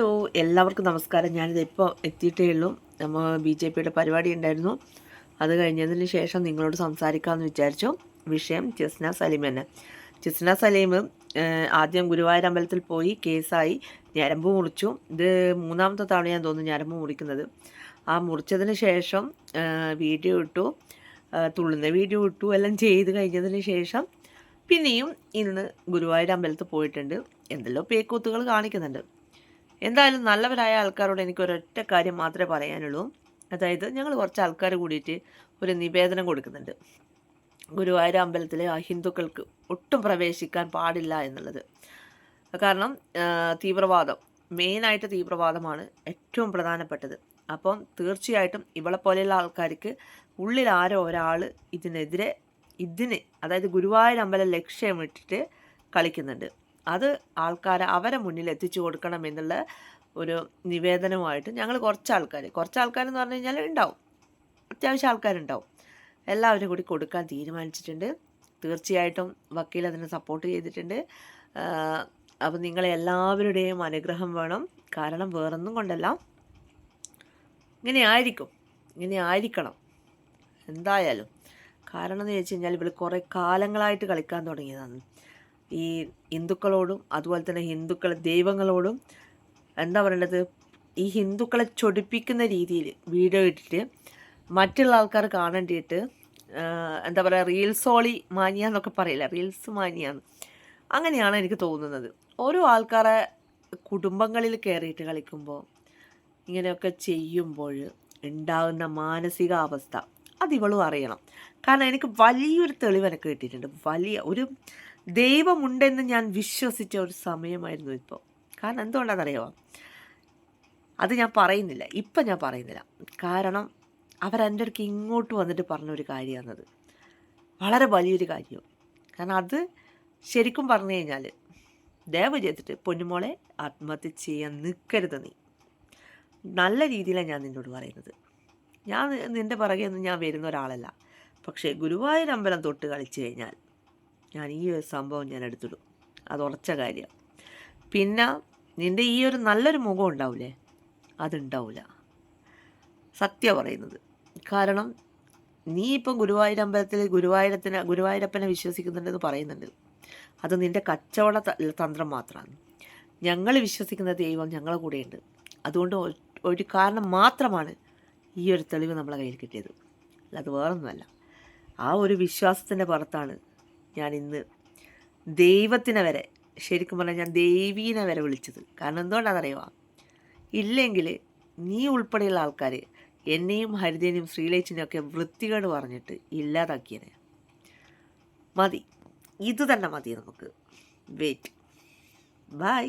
Hello എല്ലാവർക്കും നമസ്കാരം. ഞാനിത് ഇപ്പോൾ എത്തിയിട്ടേ ഉള്ളൂ. നമ്മൾ ബി ജെ പിയുടെ പരിപാടി ഉണ്ടായിരുന്നു. അത് കഴിഞ്ഞതിന് ശേഷം നിങ്ങളോട് സംസാരിക്കാമെന്ന് വിചാരിച്ചു. വിഷയം ജസ്ന സലീം തന്നെ ജസ്ന സലീം ആദ്യം ഗുരുവായൂർ അമ്പലത്തിൽ പോയി കേസായി ഞരമ്പ് മുറിച്ചു. ഇത് മൂന്നാമത്തെ തവണ ഞാൻ തോന്നുന്നു ഞരമ്പ് മുറിക്കുന്നത്. ആ മുറിച്ചതിന് ശേഷം വീഡിയോ ഇട്ടു. തുള്ളുന്ന വീഡിയോ ഇട്ടു. എല്ലാം ചെയ്ത് കഴിഞ്ഞതിന് ശേഷം പിന്നെയും ഇന്ന് ഗുരുവായൂർ അമ്പലത്തിൽ പോയിട്ടുണ്ട്. എന്തെല്ലോ പേക്കൂത്തുകൾ കാണിക്കുന്നുണ്ട്. എന്തായാലും നല്ലവരായ ആൾക്കാരോട് എനിക്ക് ഒരൊറ്റ കാര്യം മാത്രമേ പറയാനുള്ളൂ. അതായത് ഞങ്ങൾ കുറച്ച് ആൾക്കാർ കൂടിയിട്ട് ഒരു നിവേദനം കൊടുക്കുന്നുണ്ട്. ഗുരുവായൂർ അമ്പലത്തിലെ ആ ഹിന്ദുക്കൾക്ക് ഒട്ടും പ്രവേശിക്കാൻ പാടില്ല എന്നുള്ളത്. കാരണം തീവ്രവാദം മെയിനായിട്ട് തീവ്രവാദമാണ് ഏറ്റവും പ്രധാനപ്പെട്ടത്. അപ്പം തീർച്ചയായിട്ടും ഇവളെ പോലെയുള്ള ആൾക്കാർക്ക് ഉള്ളിൽ ആരോ ഒരാൾ ഇതിനെതിരെ ഇതിന് അതായത് ഗുരുവായൂർ അമ്പലം ലക്ഷ്യമിട്ടിട്ട് കളിക്കുന്നുണ്ട്. അത് ആൾക്കാരെ അവരെ മുന്നിൽ എത്തിച്ചു കൊടുക്കണം എന്നുള്ള ഒരു നിവേദനമായിട്ട് ഞങ്ങൾ കുറച്ച് ആൾക്കാർ കുറച്ച് ആൾക്കാരെന്ന് പറഞ്ഞു കഴിഞ്ഞാൽ ഉണ്ടാവും. അത്യാവശ്യം ആൾക്കാരുണ്ടാവും. എല്ലാവരും കൂടി കൊടുക്കാൻ തീരുമാനിച്ചിട്ടുണ്ട്. തീർച്ചയായിട്ടും വക്കീൽ അതിനെ സപ്പോർട്ട് ചെയ്തിട്ടുണ്ട്. അപ്പം നിങ്ങളെ എല്ലാവരുടെയും അനുഗ്രഹം വേണം. കാരണം വേറൊന്നും കൊണ്ടല്ല. ഇങ്ങനെ ആയിരിക്കും. ഇങ്ങനെ ആയിരിക്കണം. എന്തായാലും. കാരണം എന്ന് ചോദിച്ചു കഴിഞ്ഞാൽ ഇവൾ കുറേ കാലങ്ങളായിട്ട് കളിക്കാൻ തുടങ്ങിയതാണ്. ഈ ഹിന്ദുക്കളോടും അതുപോലെ തന്നെ ഹിന്ദുക്കളെ ദൈവങ്ങളോടും എന്താ പറയേണ്ടത് ഈ ഹിന്ദുക്കളെ ചൊടിപ്പിക്കുന്ന രീതിയിൽ വീഡിയോ ഇട്ടിട്ട് മറ്റുള്ള ആൾക്കാർ കാണേണ്ടിയിട്ട് എന്താ പറയുക റീൽസോളി മാനിയ എന്നൊക്കെ പറയില്ല? റീൽസ് മാനിയാന്ന് അങ്ങനെയാണ് എനിക്ക് തോന്നുന്നത്. ഓരോ ആൾക്കാരെ കുടുംബങ്ങളിൽ കയറിയിട്ട് കളിക്കുമ്പോൾ ഇങ്ങനെയൊക്കെ ചെയ്യുമ്പോൾ ഉണ്ടാകുന്ന മാനസികാവസ്ഥ അത് ഇവളും അറിയണം. കാരണം എനിക്ക് വലിയൊരു തെളിവ് എനിക്ക് കിട്ടിയിട്ടുണ്ട്. വലിയ ഒരു ദൈവമുണ്ടെന്ന് ഞാൻ വിശ്വസിച്ച ഒരു സമയമായിരുന്നു ഇപ്പോൾ കാരണം എന്തുകൊണ്ടാണെന്നറിയാമോ അത് ഞാൻ പറയുന്നില്ല. ഇപ്പം ഞാൻ പറയുന്നില്ല. കാരണം അവരെന്റെ അടുക്ക് ഇങ്ങോട്ട് വന്നിട്ട് പറഞ്ഞൊരു കാര്യമാണത്. വളരെ വലിയൊരു കാര്യം. കാരണം അത് ശരിക്കും പറഞ്ഞു കഴിഞ്ഞാൽ ദയവ് ചെയ്തിട്ട് പൊന്നുമോളെ ആത്മഹത്യ ചെയ്യാൻ നിൽക്കരുത് നീ. നല്ല രീതിയിലാണ് ഞാൻ നിന്നോട് പറയുന്നത്. ഞാൻ നിന്റെ പുറകെ ഒന്നും ഞാൻ വരുന്ന ഒരാളല്ല. പക്ഷേ ഗുരുവായൂർ അമ്പലം തൊട്ട് കളിച്ചു കഴിഞ്ഞാൽ ഞാൻ ഈ ഒരു സംഭവം ഞാൻ എടുത്തിടും. അത് ഉറച്ച കാര്യം. പിന്നെ നിന്റെ ഈ ഒരു നല്ലൊരു മുഖം ഉണ്ടാവില്ലേ അതുണ്ടാവില്ല സത്യം പറയുന്നത്. കാരണം നീ ഇപ്പം ഗുരുവായൂർ അമ്പലത്തിൽ ഗുരുവായൂരത്തിന് ഗുരുവായൂരപ്പനെ വിശ്വസിക്കുന്നുണ്ടെന്ന് പറയുന്നുണ്ട്. അത് നിന്റെ കച്ചവട തന്ത്രം മാത്രമാണ്. ഞങ്ങൾ വിശ്വസിക്കുന്ന ദൈവം ഞങ്ങളെ കൂടെയുണ്ട്. അതുകൊണ്ട് ഒരു കാരണം മാത്രമാണ് ഈ ഒരു തെളിവ് നമ്മളെ കയ്യിൽ കിട്ടിയത്. അല്ലാതെ വേറൊന്നുമല്ല. ആ ഒരു വിശ്വാസത്തിന്റെ പുറത്താണ് ഞാൻ ഇന്ന് ദൈവത്തിനെ വരെ ശരിക്കും പറഞ്ഞാൽ ഞാൻ ദേവീനെ വരെ വിളിച്ചത്. കാരണം എന്തുകൊണ്ടാണെന്നറിയുമോ ഇല്ലെങ്കിൽ നീ ഉൾപ്പെടെയുള്ള ആൾക്കാർ എന്നെയും ഹരിതേനെയും ശ്രീലേച്ചിനെയും ഒക്കെ വൃത്തികേട് പറഞ്ഞിട്ട് ഇല്ലാതാക്കിയനെ. മതി. ഇത് തന്നെ മതി നമുക്ക്. Wait by